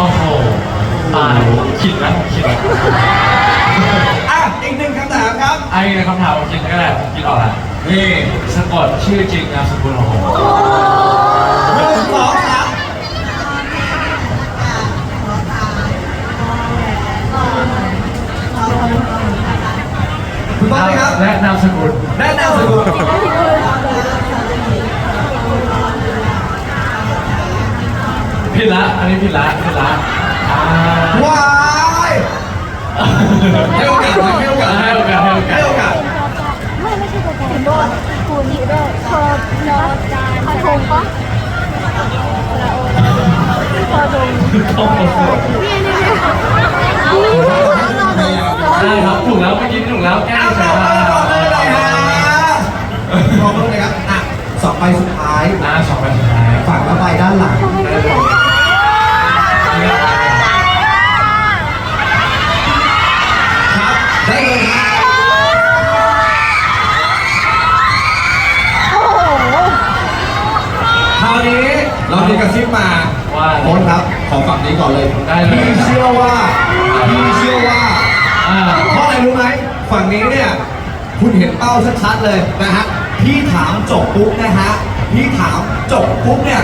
โอ้โหตายคิดแล้วคิดแล้วอะอีกหนึ่งคำถามครับ ไอ้คำถามผมคิดก็ได้ผมคิดออกแล้วนี่สะกดชื่อจริงนามสกุลของผมหนึ่งสองสามถูกต้องไหมครับและนามสกุลแนะนำสกุล ผิดละ อันนี้ผิดละผิดละอ่า ว้ายให้โอกาสให้โอกาสให้โอกาสให้โอกาส ให้โอกาสไม่ไม่ใช่ตัวแทนโดนคูณอยู่ด้วยพอเนาะพอทงปะพอทงต้องมาสวดนี่นี่นี่นี่ได้ครับถูกแล้วเมื่อกี้ถูกแล้วแก้เอาใช่ต่อไหมมาต่อเลยฮะต่อมาเลยครับอะสองใบสุดท้าย อ่าสองใบาวนี้เรามีกระซิบมาว่าโค้ชครับขอฝั่งนี้ก่อนเลยได้เลย พี่เชื่อว่าพี่เชื่อว่าอ่าเพราะอะไรรู้ไหมฝั่งนี้เนี่ยคุณเห็นเป้าชัดๆเลยนะฮะพี่ถามจบปุ๊บนะฮะพี่ถามจบปุ๊บเนี่ย